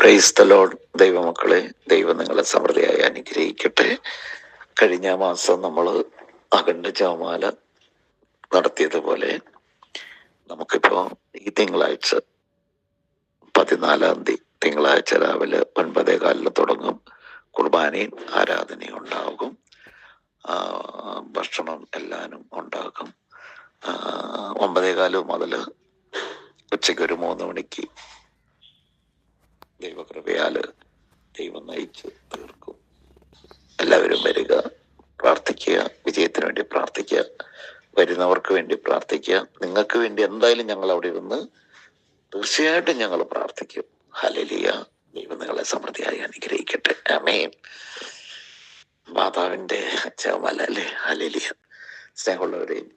Praise the load ദൈവമക്കളെ ദൈവം നിങ്ങളെ സമൃദ്ധിയായി അനുഗ്രഹിക്കട്ടെ. കഴിഞ്ഞ മാസം നമ്മൾ അഖണ്ഡ ജാമാല നടത്തിയതുപോലെ നമുക്കിപ്പോ ഈ തിങ്കളാഴ്ച പതിനാലാം തീയതി തിങ്കളാഴ്ച രാവിലെ ഒൻപതേ കാലിന് തുടങ്ങും. കുർബാനയും ആരാധനയും ഉണ്ടാകും. ഭക്ഷണം എല്ലാനും ഉണ്ടാകും. ഒമ്പതേ കാലം മുതൽ ഉച്ചയ്ക്ക് ഒരു മൂന്ന് മണിക്ക് ദൈവകൃപയാൽ ദൈവം നയിച്ച് തീർക്കും. എല്ലാവരും വരിക പ്രാർത്ഥിക്കുക വിജയത്തിന് വേണ്ടി പ്രാർത്ഥിക്കുക വരുന്നവർക്ക് വേണ്ടി പ്രാർത്ഥിക്കുക. നിങ്ങൾക്ക് വേണ്ടി എന്തായാലും ഞങ്ങൾ അവിടെ ഇരുന്ന് തീർച്ചയായിട്ടും ഞങ്ങൾ പ്രാർത്ഥിക്കും. ഹലലിയ ദൈവം നിങ്ങളെ സമൃദ്ധിയായി അനുഗ്രഹിക്കട്ടെ. അമേൻ മാതാവിന്റെ ചമല അല്ലേ? ഹലലിയ സ്നേഹമുള്ളവരെയും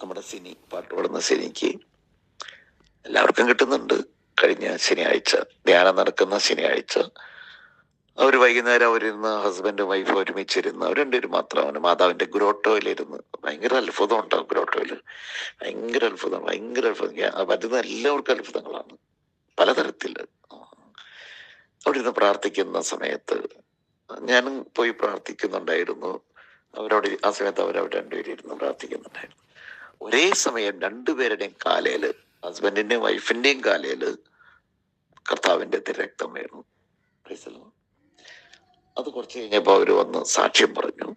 നമ്മുടെ സിനി പാട്ട് പാടുന്ന സിനിക്ക് എല്ലാവർക്കും കിട്ടുന്നുണ്ട്. കഴിഞ്ഞ ശനിയാഴ്ച ധ്യാനം നടക്കുന്ന ശനിയാഴ്ച അവർ വൈകുന്നേരം അവരിരുന്ന് ഹസ്ബൻഡും വൈഫ് ഒരുമിച്ചിരുന്ന് അവർ രണ്ടുപേരും മാത്രം അവന് മാതാവിന്റെ ഗ്രോട്ടോയിലിരുന്ന് ഭയങ്കര അത്ഭുതം ഉണ്ടാവും ഗ്രോട്ടോയിൽ ഭയങ്കര അത്ഭുതം ഭയങ്കര അത്ഭുതം. വരുന്ന എല്ലാവർക്കും അത്ഭുതങ്ങളാണ്. പലതരത്തിൽ അവിടെ ഇരുന്ന് പ്രാർത്ഥിക്കുന്ന സമയത്ത് ഞാനും പോയി പ്രാർത്ഥിക്കുന്നുണ്ടായിരുന്നു. അവരോട് ആ സമയത്ത് അവരവിടെ രണ്ടുപേരും ഇരുന്ന് പ്രാർത്ഥിക്കുന്നുണ്ടായിരുന്നു. ഒരേ സമയം രണ്ടുപേരുടെയും കാലയിൽ ഹസ്ബൻഡിന്റെയും വൈഫിന്റെയും കാലയിൽ കർത്താവിന്റെ തിരക്തം വീണു അത് കുറച്ച് കഴിഞ്ഞപ്പോ അവർ വന്ന് സാക്ഷ്യം പറഞ്ഞു.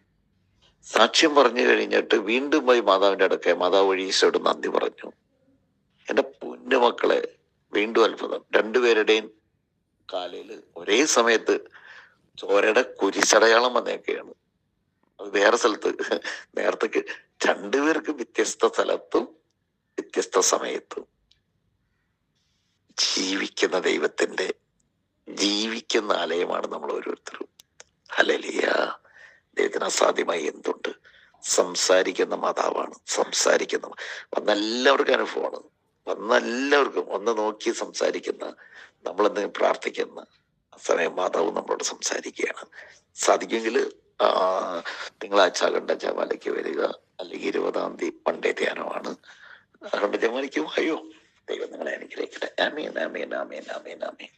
സാക്ഷ്യം പറഞ്ഞു കഴിഞ്ഞിട്ട് വീണ്ടും പോയി മാതാവിന്റെ അടുക്കെ മാതാവ് വഴി നന്ദി പറഞ്ഞു. എന്റെ പൊന്നു മക്കളെ വീണ്ടും അത്ഭുതം. രണ്ടുപേരുടെയും കാലയിൽ ഒരേ സമയത്ത് ചോരയുടെ കുരിശടയാളം വന്നേക്കെയാണ്. അത് വേറെ സ്ഥലത്ത് നേരത്തേക്ക് രണ്ടുപേർക്ക് വ്യത്യസ്ത സ്ഥലത്തും വ്യത്യസ്ത സമയത്തും. ജീവിക്കുന്ന ദൈവത്തിന്റെ ജീവിക്കുന്ന ആലയമാണ് നമ്മൾ ഓരോരുത്തരും. ഹലലിയ ദൈവത്തിന് അസാധ്യമായി എന്തുണ്ട്? സംസാരിക്കുന്ന മാതാവാണ്. സംസാരിക്കുന്ന വന്ന എല്ലാവർക്കും അനുഭവമാണ്. വന്ന എല്ലാവർക്കും ഒന്ന് നോക്കി സംസാരിക്കുന്ന നമ്മളെന്ത് പ്രാർത്ഥിക്കുന്ന സമയം മാതാവ് നമ്മളോട് സംസാരിക്കുകയാണ്. സാധിക്കുമെങ്കിൽ തിങ്കളാഴ്ച അഖണ്ഡ ജമാലയ്ക്ക് വരിക. അല്ലെങ്കിൽ ഇരുപതാം തീയതി പണ്ടേ ധ്യാനമാണ്. അഖണ്ഡ ജമാലയ്ക്ക് അയ്യോ ദൈവം നിങ്ങളെ അനുഗ്രഹിക്കട്ടെ ആമീൻ ആമീൻ ആമീൻ ആമീൻ ആമീൻ